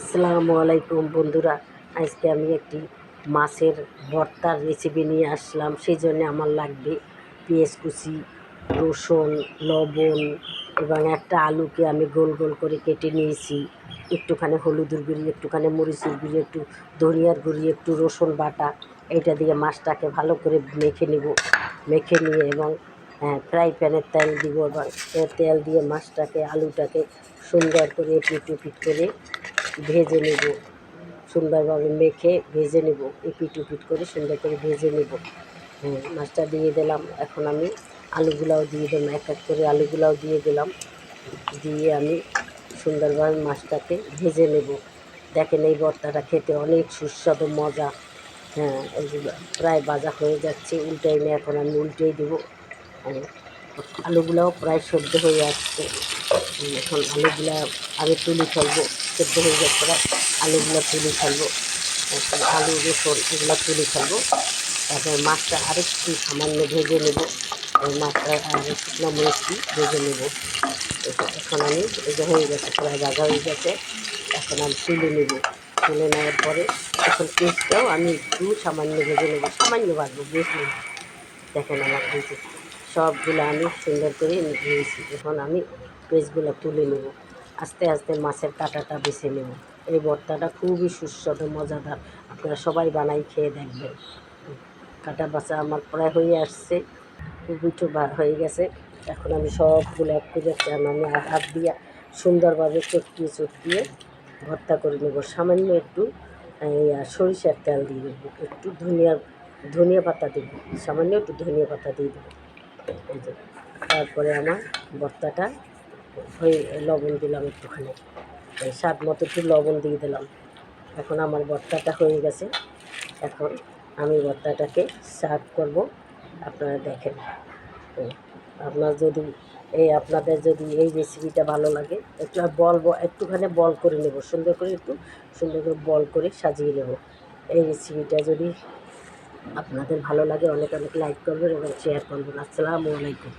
আসসালামু আলাইকুম বন্ধুরা। আজকে আমি একটি মাছের ভর্তার রেসিপি নিয়ে আসলাম। সেই জন্য আমার লাগবে পেঁয়াজ কুচি, রসুন, লবণ এবং একটা আলুকে আমি গোল গোল করে কেটে নিয়েছি। একটুখানি হলুদের গুঁড়ি, একটুখানি মরিচের গুঁড়ি, একটু ধনিয়ার গুঁড়ি, একটু রসুন বাটা এটা দিয়ে মাছটাকে ভালো করে মেখে নেব। মেখে নিয়ে এবং হ্যাঁ ফ্রাই প্যানের তেল দিব এবং তেল দিয়ে মাছটাকে, আলুটাকে সুন্দর করে এপিট উপিট করে ভেজে নেব। সুন্দরভাবে মেখে ভেজে নেব। এপিট উপিট করে সুন্দর করে ভেজে নেব। হ্যাঁ মাছটা দিয়ে দিলাম। এখন আমি আলুগুলাও দিয়ে দিলাম। এক এক করে আলুগুলাও দিয়ে দিলাম। দিয়ে আমি সুন্দরভাবে মাছটাকে ভেজে নেব। দেখেন এই ভর্তাটা খেতে অনেক সুস্বাদু মজা। হ্যাঁ প্রায় বাজা হয়ে যাচ্ছে। উল্টাই নিয়ে এখন আমি উল্টেই দেবো। হ্যাঁ, আলুগুলাও প্রায় সেদ্ধ হয়ে আসছে এখন আলুগুলা আমি তুলি ফেলব, সেদ্ধ হয়ে যাচ্ছে আলুগুলো তুলি ফেলব। আলু, রসুন এগুলো তুলি ফেলব। তারপর মাছটা আরেকটু সামান্য ভেজে নেব। ওই মাছটা শুকনো মরিচটি ভেজে নেব। এখন আমি যে হয়ে গেছে প্রায় ভাজা হয়ে গেছে। এখন আমি তুলে নেব। তুলে নেওয়ার পরে এখন পেস্টটাও আমি একটু সামান্য ভেজে নেব। সামান্য ভাজবো, বেশি না। দেখেন আমার সবগুলো আমি সুন্দর করে নিয়েছি। এখন আমি পেস্টগুলো তুলে নেব। আস্তে আস্তে মাছের কাঁটাটা বেছে নেব। এই ভর্তাটা খুবই সুস্বাদু, মজাদার। আপনারা সবাই বানাই খেয়ে দেখবেন। কাটা বাছা আমার প্রায় হয়ে আসছে। দুটো হয়ে গেছে। এখন আমি সবগুলো এক করে আমি হাত দিয়ে সুন্দরভাবে চটকিয়ে চটকিয়ে ভর্তা করে নেব। সামান্য একটু সরিষার তেল দিয়ে দেবো। একটু ধনিয়া ধনিয়া পাতা দেবো। সামান্য একটু ধনিয়া পাতা দিয়ে দেবো। তারপরে আমার ভর্তাটা হয়ে লবণ দিলাম একটুখানি। এই স্বাদ মতো একটু লবণ দিয়ে দিলাম। এখন আমার ভর্তাটা হয়ে গেছে। এখন আমি ভর্তাটাকে সার্ভ করব। আপনারা দেখেন। আপনার যদি এই আপনাদের যদি এই রেসিপিটা ভালো লাগে, একটু বল একটুখানি বল করে নেব। সুন্দর করে একটু সুন্দর করে বল করে সাজিয়ে নেব। এই রেসিপিটা যদি আপনাদের ভালো লাগে অনেক অনেক লাইক করবেন এবং শেয়ার করবেন। আসসালামু আলাইকুম।